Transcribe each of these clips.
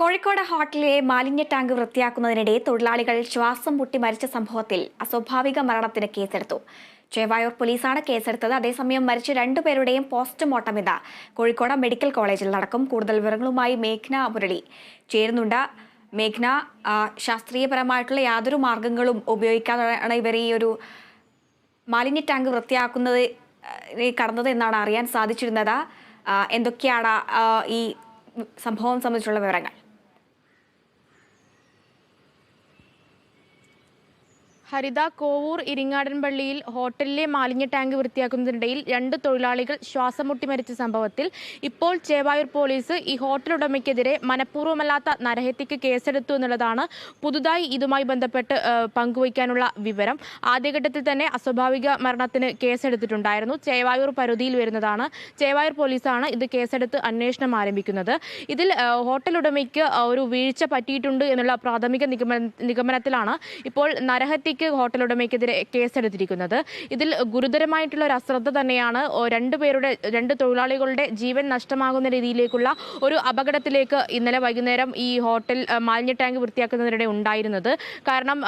കോഴിക്കോട് ഹോട്ടലിലെ മാലിന്യ ടാങ്ക് വൃത്തിയാക്കുന്നതിനിടെ തൊഴിലാളികൾ ശ്വാസം മുട്ടി മരിച്ച സംഭവത്തിൽ അസ്വാഭാവിക മരണത്തിന് കേസെടുത്തു. ചേവായൂർ പോലീസാണ് കേസെടുത്തത്. അതേസമയം മരിച്ച രണ്ടുപേരുടെയും പോസ്റ്റ്മോർട്ടം ഇതാ. കോഴിക്കോട് മെഡിക്കൽ കോളേജിൽ നടക്കും. കൂടുതൽ വിവരങ്ങളുമായി മേഘ്ന മുരളി. ചേരുന്നുണ്ട്. മേഘ്ന ശാസ്ത്രീയപരമായിട്ടുള്ള യാതൊരു മാർഗങ്ങളും ഉപയോഗിക്കാതെയാണ് ഇവർ ഈ ഒരു മാലിന്യ ടാങ്ക് വൃത്തിയാക്കുന്നത് കടന്നത് എന്നാണ് അറിയാൻ സാധിച്ചിരുന്നത്. എന്തൊക്കെയാണ് ഈ സംഭവം സംബന്ധിച്ചുള്ള വിവരങ്ങൾ? ഹരിത കോവൂർ ഇരിങ്ങാടൻ പള്ളിയിൽ ഹോട്ടലിലെ മാലിന്യ ടാങ്ക് വൃത്തിയാക്കുന്നതിനിടയിൽ രണ്ട് തൊഴിലാളികൾ ശ്വാസം മുട്ടി മരിച്ച സംഭവത്തിൽ ഇപ്പോൾ ചേവായൂർ പോലീസ് ഈ ഹോട്ടൽ ഉടമയ്ക്കെതിരെ മനഃപൂർവമല്ലാത്ത നരഹത്യക്ക് കേസെടുത്തു എന്നുള്ളതാണ് പുതുതായി ഇതുമായി ബന്ധപ്പെട്ട് പങ്കുവയ്ക്കാനുള്ള വിവരം. ആദ്യഘട്ടത്തിൽ തന്നെ അസ്വാഭാവിക മരണത്തിന് കേസെടുത്തിട്ടുണ്ടായിരുന്നു. ചേവായൂർ പരിധിയിൽ വരുന്നതാണ്. ചേവായൂർ പോലീസാണ് ഇത് കേസെടുത്ത് അന്വേഷണം ആരംഭിക്കുന്നത്. ഇതിൽ ഹോട്ടൽ ഉടമയ്ക്ക് ഒരു വീഴ്ച പറ്റിയിട്ടുണ്ട് എന്നുള്ള പ്രാഥമിക നിഗമന നിഗമനത്തിലാണ് ഇപ്പോൾ നരഹത്യക്ക് ഹോട്ടൽ ഉടമയ്ക്കെതിരെ കേസെടുത്തിരിക്കുന്നത്. ഇതിൽ ഗുരുതരമായിട്ടുള്ള ഒരു അശ്രദ്ധ തന്നെയാണ് രണ്ടു രണ്ടുപേരുടെ രണ്ട് തൊഴിലാളികളുടെ ജീവൻ നഷ്ടമാകുന്ന രീതിയിലേക്കുള്ള ഒരു അപകടത്തിലേക്ക് ഇന്നലെ വൈകുന്നേരം ഈ ഹോട്ടൽ മാലിന്യ ടാങ്ക് വൃത്തിയാക്കുന്നതിനിടെ ഉണ്ടായിരുന്നത്. കാരണം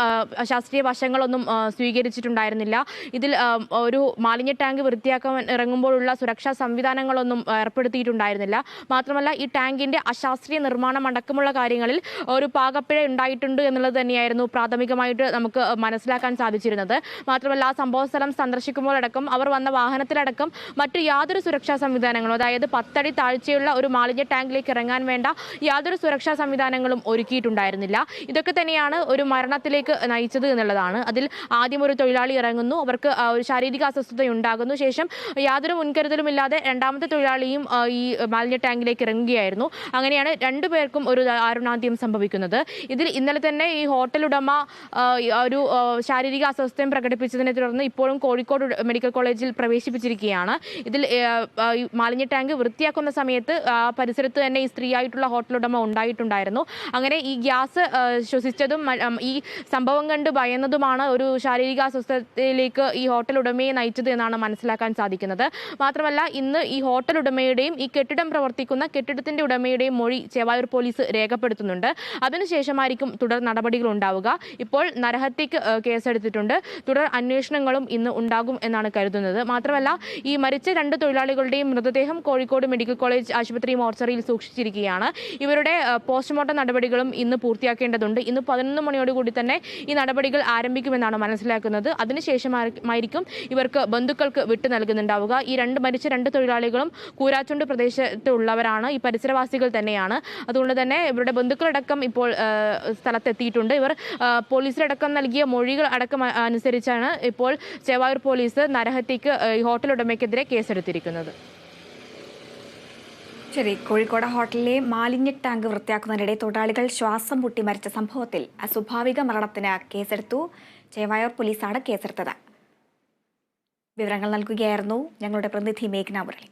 ശാസ്ത്രീയ വശങ്ങളൊന്നും സ്വീകരിച്ചിട്ടുണ്ടായിരുന്നില്ല. ഇതിൽ ഒരു മാലിന്യ ടാങ്ക് വൃത്തിയാക്കാൻ ഇറങ്ങുമ്പോഴുള്ള സുരക്ഷാ സംവിധാനങ്ങളൊന്നും ഏർപ്പെടുത്തിയിട്ടുണ്ടായിരുന്നില്ല. മാത്രമല്ല ഈ ടാങ്കിന്റെ അശാസ്ത്രീയ നിർമ്മാണം അടക്കമുള്ള കാര്യങ്ങളിൽ ഒരു പാകപ്പിഴ ഉണ്ടായിട്ടുണ്ട് എന്നുള്ളത് തന്നെയായിരുന്നു പ്രാഥമികമായിട്ട് നമുക്ക് മനസ്സിലാക്കാൻ സാധിച്ചിരുന്നത്. മാത്രമല്ല ആ സംഭവ സ്ഥലം സന്ദർശിക്കുമ്പോഴടക്കം അവർ വന്ന വാഹനത്തിലടക്കം മറ്റു യാതൊരു സുരക്ഷാ സംവിധാനങ്ങളും അതായത് പത്തടി താഴ്ചയുള്ള ഒരു മാലിന്യ ടാങ്കിലേക്ക് ഇറങ്ങാൻ വേണ്ട യാതൊരു സുരക്ഷാ സംവിധാനങ്ങളും ഒരുക്കിയിട്ടുണ്ടായിരുന്നില്ല. ഇതൊക്കെ തന്നെയാണ് ഒരു മരണത്തിലേക്ക് നയിച്ചത് എന്നുള്ളതാണ്. അതിൽ ആദ്യം ഒരു തൊഴിലാളി ഇറങ്ങുന്നു. അവർക്ക് ഒരു ശാരീരിക അസ്വസ്ഥത ഉണ്ടാകുന്നു ശേഷം യാതൊരു മുൻകരുതലും ഇല്ലാതെ രണ്ടാമത്തെ തൊഴിലാളിയും ഈ മാലിന്യ ടാങ്കിലേക്ക് ഇറങ്ങുകയായിരുന്നു. അങ്ങനെയാണ് രണ്ടുപേർക്കും ഒരു ആരുണാന്ത്യം സംഭവിക്കുന്നത്. ഇതിൽ ഇന്നലെ തന്നെ ഈ ഹോട്ടൽ ഉടമ ഒരു ശാരീരിക അസ്വസ്ഥയും പ്രകടിപ്പിച്ചതിനെ തുടർന്ന് ഇപ്പോഴും കോഴിക്കോട് മെഡിക്കൽ കോളേജിൽ പ്രവേശിപ്പിച്ചിരിക്കുകയാണ്. ഇതിൽ മാലിന്യ ടാങ്ക് വൃത്തിയാക്കുന്ന സമയത്ത് പരിസരത്ത് തന്നെ ഈ സ്ത്രീയായിട്ടുള്ള ഹോട്ടൽ ഉടമ ഉണ്ടായിട്ടുണ്ടായിരുന്നു. അങ്ങനെ ഈ ഗ്യാസ് ശ്വസിച്ചതും ഈ സംഭവം കണ്ട് ഭയന്നതുമാണ് ഒരു ശാരീരിക അസ്വസ്ഥതയിലേക്ക് ഈ ഹോട്ടൽ ഉടമയെ നയിച്ചത് എന്നാണ് മനസ്സിലാക്കാൻ സാധിക്കുന്നത്. മാത്രമല്ല ഇന്ന് ഈ ഹോട്ടൽ ഉടമയുടെയും ഈ കെട്ടിടം പ്രവർത്തിക്കുന്ന കെട്ടിടത്തിന്റെ ഉടമയുടെയും മൊഴി ചേവായൂർ പോലീസ് രേഖപ്പെടുത്തുന്നുണ്ട്. അതിനുശേഷമായിരിക്കും തുടർ നടപടികൾ ഉണ്ടാവുക. ഇപ്പോൾ നരഹത്യക്ക് കേസെടുത്തിട്ടുണ്ട്. തുടർ അന്വേഷണങ്ങളും ഇന്ന് ഉണ്ടാകും എന്നാണ് കരുതുന്നത്. മാത്രമല്ല ഈ മരിച്ച രണ്ട് തൊഴിലാളികളുടെയും മൃതദേഹം കോഴിക്കോട് മെഡിക്കൽ കോളേജ് ആശുപത്രി മോർച്ചറിയിൽ സൂക്ഷിച്ചിരിക്കുകയാണ്. ഇവരുടെ പോസ്റ്റ്മോർട്ടം നടപടികളും ഇന്ന് പൂർത്തിയാക്കേണ്ടതുണ്ട്. ഇന്ന് പതിനൊന്ന് മണിയോടുകൂടി തന്നെ ഈ നടപടികൾ ആരംഭിക്കുമെന്നാണ് മനസ്സിലാക്കുന്നത്. അതിനുശേഷമായിരിക്കും ഇവർക്ക് ബന്ധുക്കൾക്ക് വിട്ടു നൽകുന്നുണ്ടാവുക. ഈ രണ്ട് മരിച്ച രണ്ട് തൊഴിലാളികളും കൂരാച്ചുണ്ട് പ്രദേശത്തുള്ളവരാണ്. ഈ പരിസരവാസികൾ തന്നെയാണ്. അതുകൊണ്ട് തന്നെ ഇവരുടെ ബന്ധുക്കളടക്കം ഇപ്പോൾ സ്ഥലത്തെത്തിയിട്ടുണ്ട്. ഇവർ പോലീസിലടക്കം നൽകിയ മൊഴികൾ അടക്കം അനുസരിച്ചാണ് ഇപ്പോൾ ചേവായൂർ പോലീസ് നരഹത്യക്ക് ഹോട്ടൽ ഉടമയ്ക്കെതിരെ കേസെടുത്തിരിക്കുന്നത്. ശരി കോഴിക്കോട് ഹോട്ടലിലെ മാലിന്യ ടാങ്ക് വൃത്തിയാക്കുന്നതിനിടെ തൊഴിലാളികൾ ശ്വാസം മുട്ടി മരിച്ച സംഭവത്തിൽ അസ്വാഭാവിക മരണത്തിന് കേസെടുത്തു. ചേവായൂർ പോലീസാണ് കേസെടുത്തത്. വിവരങ്ങൾ നൽകുകയായിരുന്നു ഞങ്ങളുടെ പ്രതിനിധി മേഘ്ന മുരളി.